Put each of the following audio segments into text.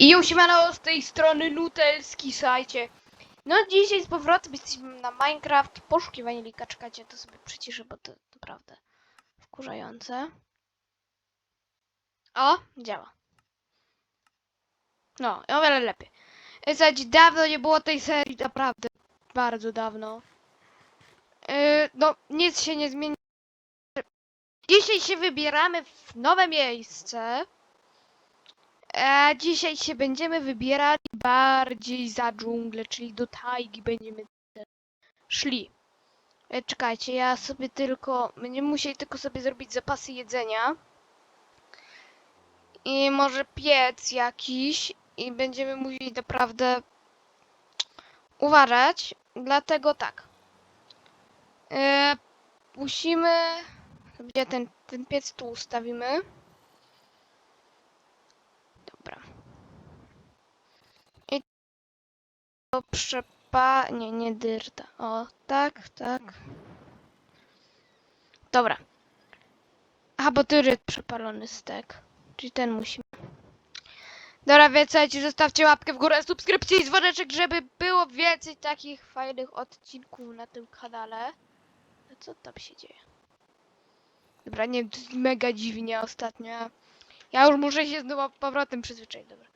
I już siemano z tej strony Nutelski, słuchajcie. No dzisiaj z powrotem jesteśmy na Minecraft, poszukiwanie lika, czekajcie, to sobie przyciszę, bo to naprawdę wkurzające. O, działa. No, o wiele lepiej. Słuchajcie, dawno nie było tej serii, naprawdę, bardzo dawno. Yy, no, nic się nie zmieni. Dzisiaj się wybieramy w nowe miejsce. A dzisiaj się będziemy wybierali bardziej za dżunglę, czyli do tajgi będziemy szli. E, Czekajcie, ja sobie tylko. Będziemy musieli tylko sobie zrobić zapasy jedzenia. I może piec jakiś. I będziemy musieli naprawdę uważać. Dlatego tak. E, musimy. Gdzie ten, ten piec tu ustawimy? Dobra. I to przepa... Nie, nie dyrta. O, tak, tak. Dobra. Aha, bo dyryt przepalony stek. Czyli ten musimy. Dobra, więc słuchajcie, zostawcie łapkę w górę, subskrypcję i dzwoneczek, żeby było więcej takich fajnych odcinków na tym kanale. A co tam się dzieje? Dobra, nie mega dziwnie ostatnio. Ja już muszę się znowu powrotem przyzwyczaić, dobra.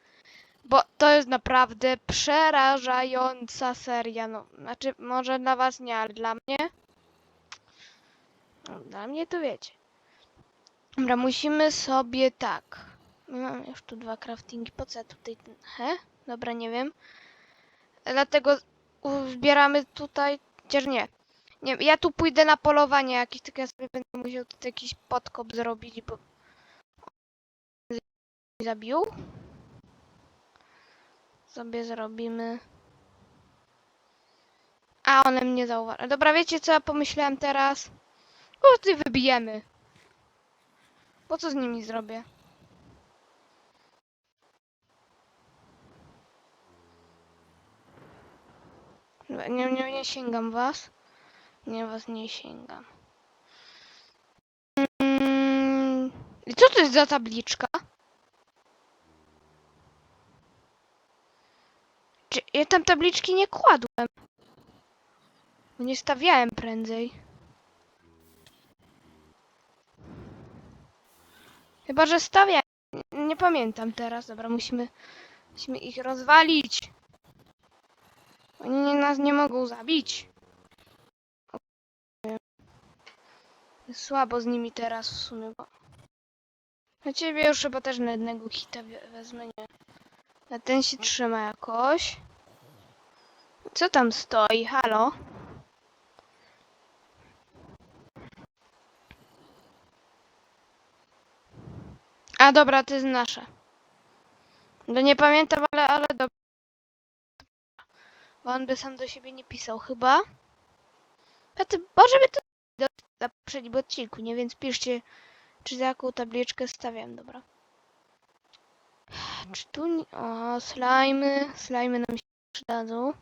Bo to jest naprawdę przerażająca seria. No, znaczy, może dla was nie, ale dla mnie. No, dla mnie to wiecie. Dobra, musimy sobie tak. Mam już tu dwa craftingi. Po co ja tutaj ten. He? Dobra, nie wiem. Dlatego zbieramy tutaj. Chociaż nie. Nie, ja tu pójdę na polowanie jakieś, tylko ja sobie będę musiał tutaj jakiś podkop zrobić, bo zabił. Sobie zrobimy. A one mnie zauważyły. Dobra, wiecie co ja pomyślałem teraz? Po ty wybijemy. Po co z nimi zrobię? Nie, nie, nie sięgam was. Nie, was nie sięgam. Mm, I co to jest za tabliczka? Ja tam tabliczki nie kładłem? Bo nie stawiałem prędzej. Chyba, że stawiałem. Nie, pamiętam teraz. Dobra, musimy, musimy ich rozwalić. Oni nas nie mogą zabić. Słabo z nimi teraz w sumie, bo... Na ciebie już chyba też na jednego hita we- wezmę, nie. A ten się trzyma jakoś. Co tam stoi? Halo? A dobra, to jest nasze. No nie pamiętam, ale, ale dobra. Bo on by sam do siebie nie pisał chyba. A ty, może by to do, na poprzednim odcinku, nie? Więc piszcie, czy za jaką tabliczkę stawiam, dobra. Czy tu nie... O, slajmy. Slajmy nam się przydadzą.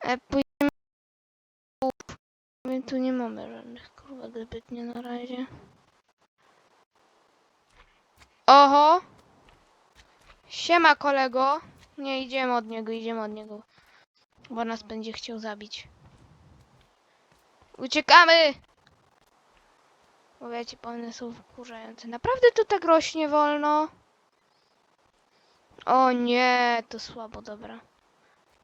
E, pójdziemy... My tu nie mamy żadnych kurwa zbytnio na razie. Oho! Siema kolego! Nie, idziemy od niego, idziemy od niego. Bo nas będzie chciał zabić. Uciekamy! Wiecie, bo one są wkurzające. Naprawdę to tak rośnie wolno? O nie, to słabo, dobra.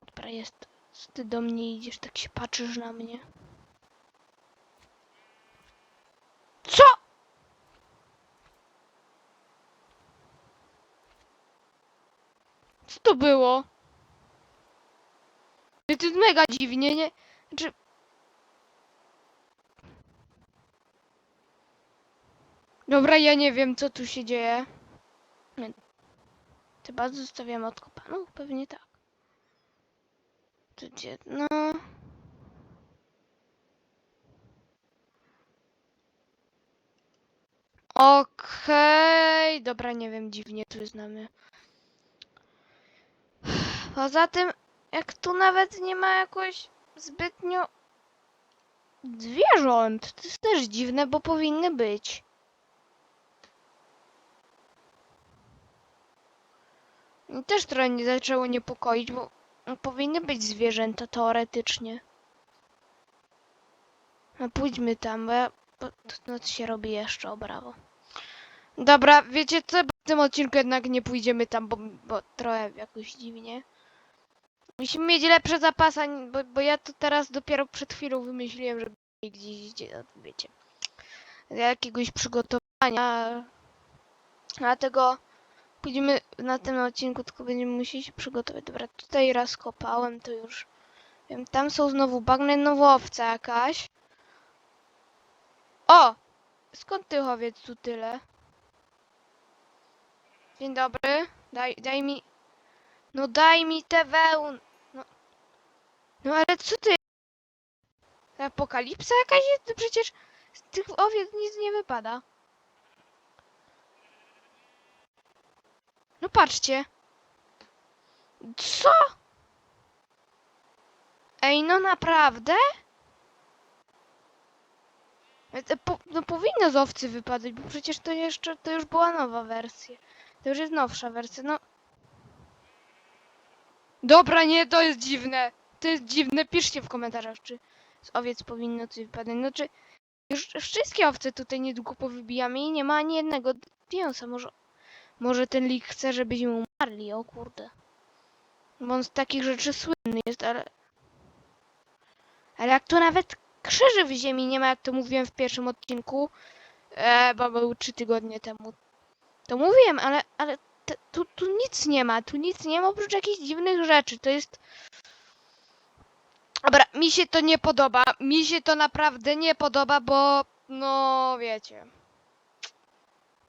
Dobra, jest. Ty do mnie idziesz, tak się patrzysz na mnie. Co? Co to było? Ty- mega dziwnie, nie? Znaczy... Dobra, ja nie wiem, co tu się dzieje. Chyba zostawiam odkopaną? Pewnie tak. Tu gdzie... No... Okej, dobra, nie wiem, dziwnie tu mnie. Poza tym, jak tu nawet nie ma jakoś zbytnio zwierząt, to jest też dziwne, bo powinny być. Też trochę nie zaczęło niepokoić, bo no, powinny być zwierzęta teoretycznie. No pójdźmy tam, bo, ja, bo noc się robi jeszcze, o brawo. Dobra, wiecie co, w tym odcinku jednak nie pójdziemy tam, bo, bo trochę jakoś dziwnie. Musimy mieć lepsze zapasy, bo, bo ja to teraz dopiero przed chwilą wymyśliłem, żeby gdzieś, gdzie, no, wiecie, jakiegoś przygotowania. Dlatego pójdziemy na tym odcinku, tylko będziemy musieli się przygotować. Dobra, tutaj raz kopałem, to już wiem. Tam są znowu bagny, znowu jakaś. O! Skąd ty owiec tu tyle? Dzień dobry. Daj, daj mi... No daj mi te wełn... No, no ale co ty... Apokalipsa jakaś jest? Przecież z tych owiec nic nie wypada. No patrzcie. Co? Ej, no naprawdę? E, Po, no powinno z owcy wypadać, bo przecież to jeszcze, to już była nowa wersja. To już jest nowsza wersja, no. Dobra, nie, to jest dziwne. To jest dziwne, piszcie w komentarzach, czy z owiec powinno coś wypadać. No czy już wszystkie owce tutaj niedługo powybijamy i nie ma ani jednego diąsa. Może, może ten lik chce, żebyśmy umarli, o kurde. Bo on z takich rzeczy słynny jest, ale... Ale jak tu nawet krzyży w ziemi nie ma, jak to mówiłem w pierwszym odcinku, e, bo był trzy tygodnie temu. To mówiłem, ale, ale tu, tu nic nie ma, tu nic nie ma oprócz jakichś dziwnych rzeczy. To jest... Dobra, mi się to nie podoba. Mi się to naprawdę nie podoba, bo no wiecie.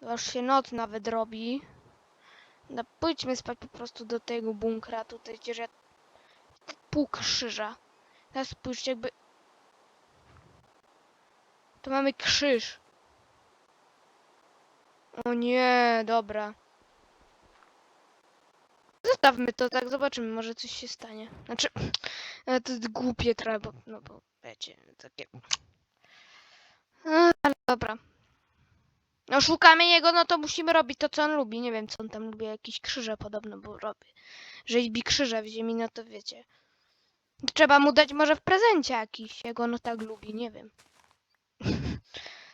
To Aż się noc nawet robi. No, pójdźmy spać po prostu do tego bunkra tutaj, gdzie ja... pół krzyża. Teraz spójrzcie, jakby... Tu mamy krzyż. O nie, dobra. Zostawmy to, tak zobaczymy, może coś się stanie. Znaczy, to jest głupie trochę, bo, no bo wiecie, takie... E, Ale dobra. No szukamy jego, no to musimy robić to, co on lubi. Nie wiem, co on tam lubi, jakieś krzyże podobno, bo robi. Rzeźbi krzyże w ziemi, no to wiecie. Trzeba mu dać może w prezencie jakiś, jak on tak lubi, nie wiem.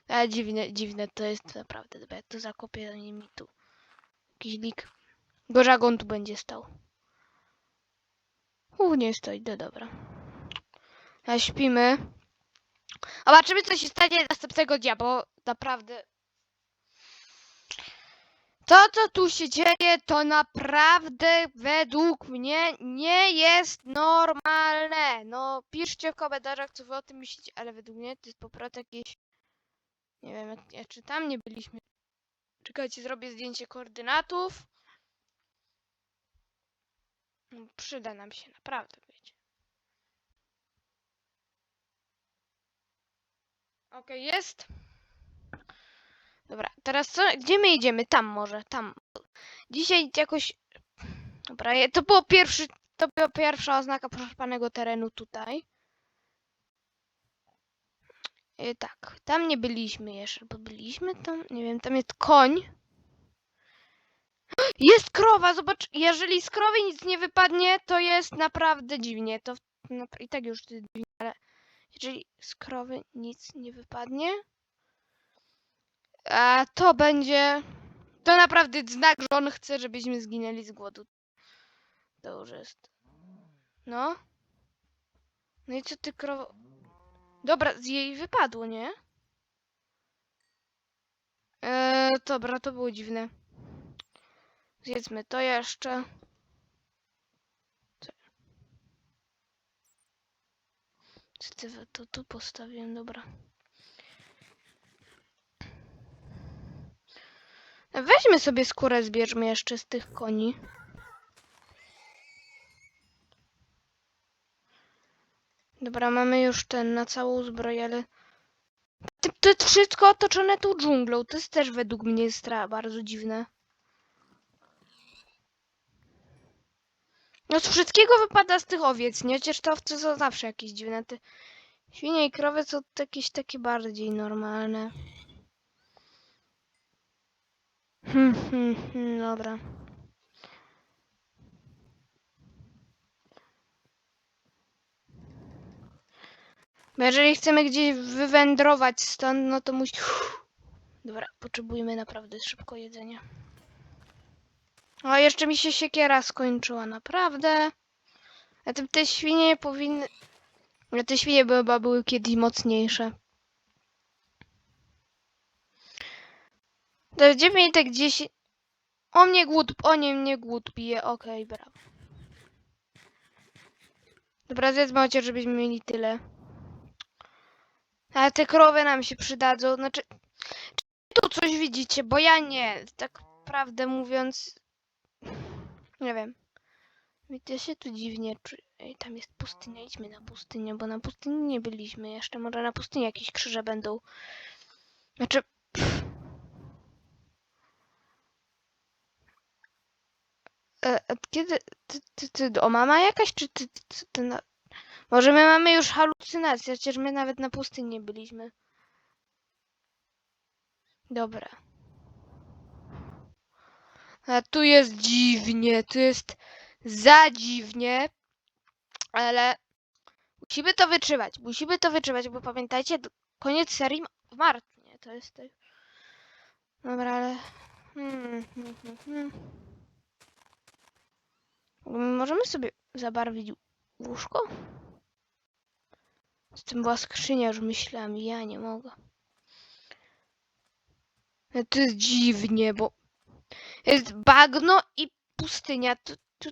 Ale dziwne, dziwne to jest naprawdę, bo jak to zakopię mi tu. Jakiś lik. Gorzej jak on tu będzie stał. U, nie stoi, no dobra. A śpimy. Zobaczymy, co się stanie następnego dnia, bo naprawdę... To, co tu się dzieje, to naprawdę według mnie nie jest normalne. No, piszcie w komentarzach, co wy o tym myślicie, ale według mnie to jest po prostu jakieś... Nie wiem, jak, czy tam nie byliśmy. Czekajcie, zrobię zdjęcie koordynatów. No, Przyda nam się, naprawdę, wiecie. Okej, jest. Dobra, teraz co? Gdzie my idziemy? Tam może, tam. Dzisiaj jakoś... Dobra, to było pierwszy... To była pierwsza oznaka przespanego terenu tutaj. E, tak, tam nie byliśmy jeszcze, bo byliśmy tam, nie wiem, tam jest koń. Jest krowa, zobacz, jeżeli z krowy nic nie wypadnie, to jest naprawdę dziwnie. To nap- i tak już dziwnie, ale jeżeli z krowy nic nie wypadnie, a to będzie, to naprawdę znak, że on chce, żebyśmy zginęli z głodu. To już jest. No. No i co ty krowo... Dobra, z jej wypadło, nie? Eee, dobra, to było dziwne. Zjedzmy to jeszcze. Co- Co ty to tu postawiłem, dobra. Weźmy sobie skórę, zbierzmy jeszcze z tych koni. Dobra, mamy już ten na całą zbroję, ale... To, to jest wszystko otoczone tą dżunglą. To jest też według mnie stra bardzo dziwne. No z wszystkiego wypada z tych owiec, nie? Chociaż te owce są zawsze jakieś dziwne. Te świnie i krowy są jakieś takie bardziej normalne. Hmm, hmm, hmm, dobra. Bo jeżeli chcemy gdzieś wywędrować stąd, no to musi... Dobra, potrzebujemy naprawdę szybko jedzenia. O, jeszcze mi się siekiera skończyła, naprawdę. A te, te świnie powinny... Te świnie chyba były kiedyś mocniejsze. Gdzie mnie tak gdzieś... O mnie głód, o nie, mnie głód bije, okej, brawo. Dobra, zjedzmy chociaż, żebyśmy mieli tyle. Ale te krowy nam się przydadzą, znaczy... Czy tu coś widzicie, bo ja nie, tak prawdę mówiąc... Nie wiem. Ja się tu dziwnie czuję. Ej, tam jest pustynia, idźmy na pustynię, bo na pustyni nie byliśmy jeszcze. Może na pustyni jakieś krzyże będą. Znaczy... E, a kiedy... Ty, ty, ty, o mama jakaś, czy ty, ty, ty, na... Może my mamy już halucynację, chociaż my nawet na pustyni byliśmy. Dobra. A tu jest dziwnie, tu jest za dziwnie, ale musimy to wytrzymać, musimy to wytrzymać, bo pamiętajcie, koniec serii w marcu, nie? To jest... tak- Dobra, ale... Hmm, hmm, hmm, hmm. Możemy sobie zabarwić łóżko? Z tym była skrzynia, już myślałam, ja nie mogę. To jest dziwnie, bo jest bagno i pustynia. Tu, tu...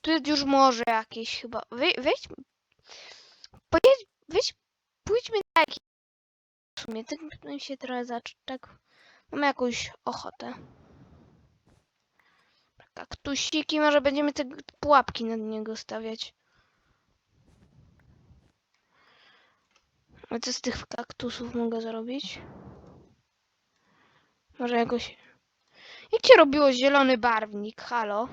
Tu jest już morze jakieś chyba. Wy, wejdź, pojedź, pójdźmy na jakieś... W sumie, tak bym się trochę zaczął, tak... Mam jakąś ochotę. Kaktusiki, może będziemy te pułapki nad niego stawiać. A co z tych kaktusów mogę zrobić? Może jakoś... Jak się robiło zielony barwnik? Halo?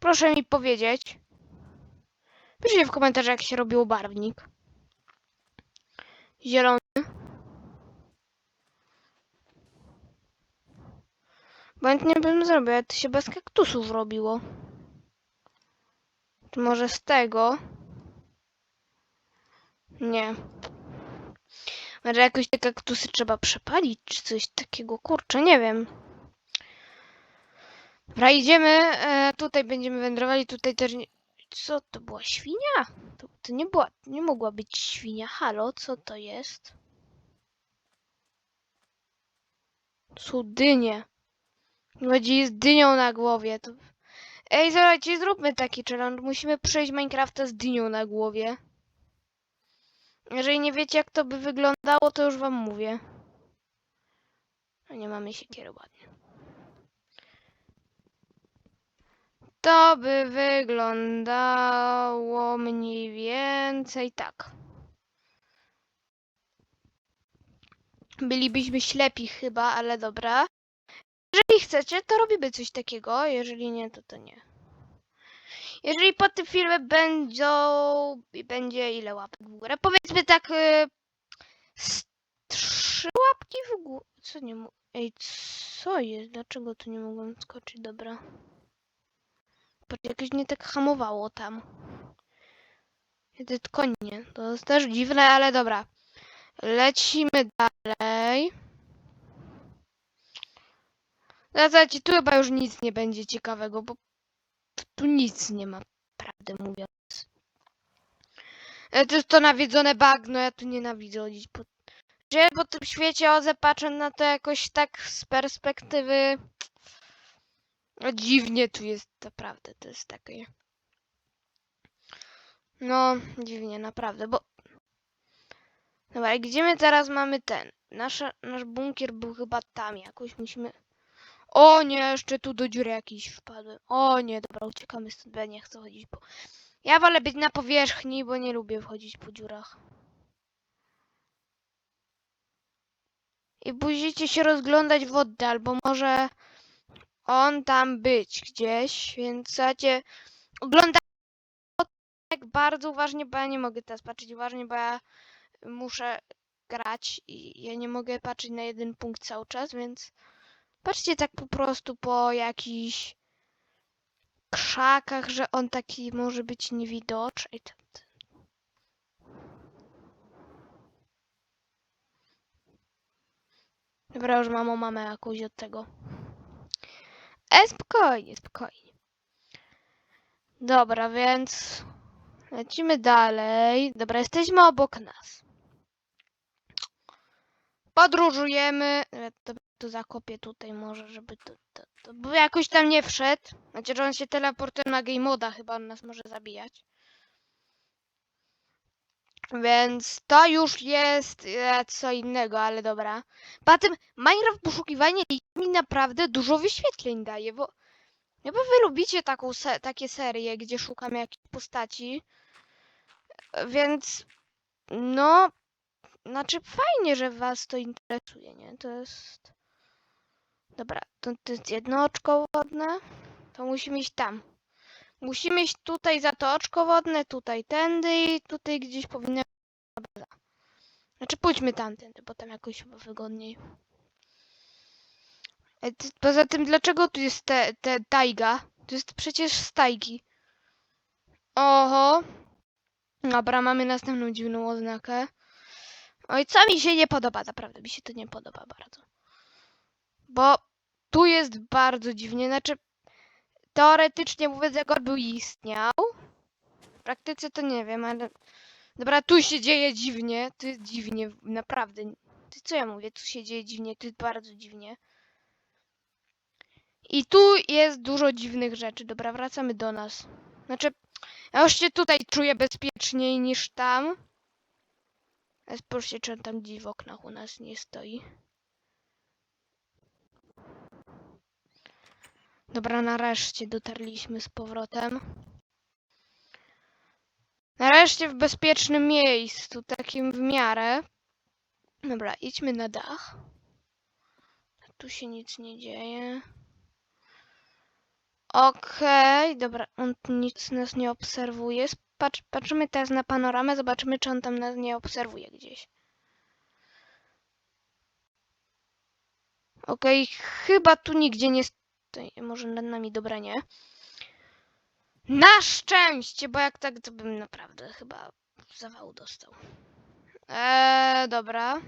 Proszę mi powiedzieć. Piszcie w komentarzach, jak się robiło barwnik. Zielony. Błędnie bym zrobił, ale to się bez kaktusów robiło. Czy może z tego? Nie. Może jakoś te kaktusy trzeba przepalić, czy coś takiego, kurczę, nie wiem. Dobra, idziemy, e, tutaj będziemy wędrowali, tutaj też nie... Co, to była świnia? To, to nie była, nie mogła być świnia, halo, co to jest? To Chodzi z dynią na głowie, to... Ej, słuchajcie, zróbmy taki challenge, musimy przejść Minecrafta z dynią na głowie. Jeżeli nie wiecie, jak to by wyglądało, to już wam mówię. Nie mamy siekiery ładnie. To by wyglądało mniej więcej tak. Bylibyśmy ślepi chyba, ale dobra. Jeżeli chcecie, to robimy coś takiego. Jeżeli nie, to to nie. Jeżeli po tym filmie będą, będzie ile łapek w górę? Powiedzmy tak y, trzy łapki w górę. Co nie Ej, co jest? Dlaczego tu nie mogłem skoczyć? Dobra. Patrz, jakoś nie tak hamowało tam. Te konie. To jest też dziwne, ale dobra. Lecimy dalej. W zasadzie tu chyba już nic nie będzie ciekawego, bo tu nic nie ma, prawdę mówiąc. E, To jest to nawiedzone bagno, ja tu nienawidzę chodzić po... Że po tym świecie Oze patrzę na to jakoś tak z perspektywy... No, dziwnie tu jest, naprawdę, to jest takie... No, dziwnie, naprawdę, bo... Dobra, gdzie my teraz mamy ten? Nasza, nasz bunkier był chyba tam jakoś, musimy... O nie, jeszcze tu do dziury jakiś wpadłem. O nie, dobra, uciekamy stąd, bo ja nie chcę chodzić po... Ja wolę być na powierzchni, bo nie lubię wchodzić po dziurach. I musicie się rozglądać w wodę, albo może on tam być gdzieś, więc słuchajcie, oglądać tak bardzo uważnie, bo ja nie mogę teraz patrzeć uważnie, bo ja muszę grać i ja nie mogę patrzeć na jeden punkt cały czas, więc patrzcie tak po prostu po jakichś krzakach, że on taki może być niewidoczny. Dobra, już mamo mamy jakąś od tego. E, spokojnie, spokojnie. Dobra, więc lecimy dalej. Dobra, jesteśmy obok nas. Podróżujemy. To, zakopię tutaj może, żeby to, to, to bo jakoś tam nie wszedł. Znaczy, że on się teleportuje na game moda, chyba on nas może zabijać. Więc to już jest e, co innego, ale dobra. Poza tym Minecraft poszukiwanie mi naprawdę dużo wyświetleń daje, bo chyba wy lubicie taką se takie serie, gdzie szukam jakiejś postaci. Więc no, znaczy fajnie, że was to interesuje, nie? To jest... Dobra, to, to jest jedno oczko wodne. To musimy iść tam. Musimy iść tutaj za to oczko wodne, tutaj tędy i tutaj gdzieś powinna być baza. Znaczy pójdźmy tamtędy, bo tam jakoś chyba wygodniej. E, Poza tym, dlaczego tu jest te, te tajga? To jest przecież z. Oho. Dobra, mamy następną dziwną oznakę. Oj, co mi się nie podoba, naprawdę mi się to nie podoba bardzo. Bo tu jest bardzo dziwnie, znaczy teoretycznie mówiąc, jak on był istniał. W praktyce to nie wiem, ale... Dobra, tu się dzieje dziwnie, tu jest dziwnie, naprawdę. Ty co ja mówię, tu się dzieje dziwnie, tu jest bardzo dziwnie. I tu jest dużo dziwnych rzeczy. Dobra, wracamy do nas. Znaczy, ja już się tutaj czuję bezpieczniej niż tam. Spójrzcie, czy on tam gdzieś w oknach u nas nie stoi. Dobra, nareszcie dotarliśmy z powrotem. Nareszcie w bezpiecznym miejscu, takim w miarę. Dobra, idźmy na dach. Tu się nic nie dzieje. Okej, dobra, on nic nas nie obserwuje. Patrz, patrzymy teraz na panoramę, zobaczymy, czy on tam nas nie obserwuje gdzieś. Okej, chyba tu nigdzie nie stoi. Może nad nami, dobra, nie. Na szczęście, bo jak tak, to bym naprawdę chyba zawału dostał. Eee, dobra.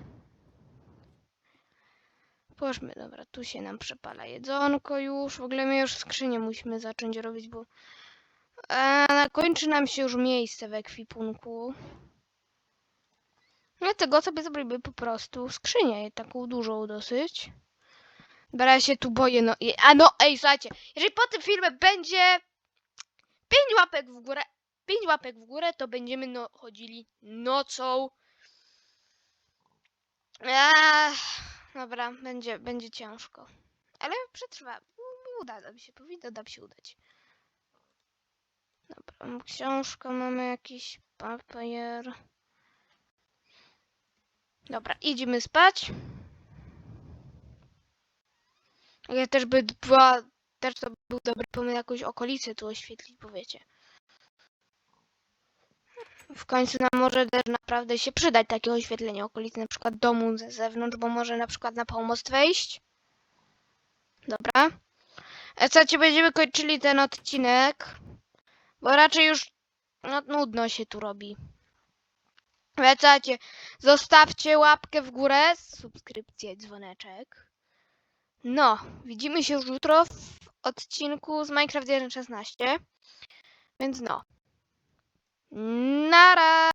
Poszmy, dobra, tu się nam przepala jedzonko już. W ogóle my już skrzynię musimy zacząć robić, bo eee, kończy nam się już miejsce w ekwipunku. Dlatego sobie zrobimy po prostu skrzynię, taką dużą dosyć. Dobra, ja się tu boję, no. A no, ej, słuchajcie, jeżeli po tym filmie będzie 5 łapek w górę, 5 łapek w górę, to będziemy no, chodzili nocą. Eee, dobra, będzie, będzie ciężko. Ale przetrwa. Uda nam się, powinno nam się udać. Dobra, książka, mamy jakiś papier. Dobra, idziemy spać. Ja też by była, też to był dobry pomysł jakąś okolicę tu oświetlić, bo wiecie. W końcu nam może też naprawdę się przydać takie oświetlenie okolicy, na przykład domu ze zewnątrz, bo może na przykład na pomost wejść. Dobra. A co, będziemy kończyli ten odcinek, bo raczej już no, nudno się tu robi. Wracajcie, zostawcie łapkę w górę, subskrypcję, dzwoneczek. No, widzimy się już jutro w odcinku z Minecraft 1.16. Więc no. Nara!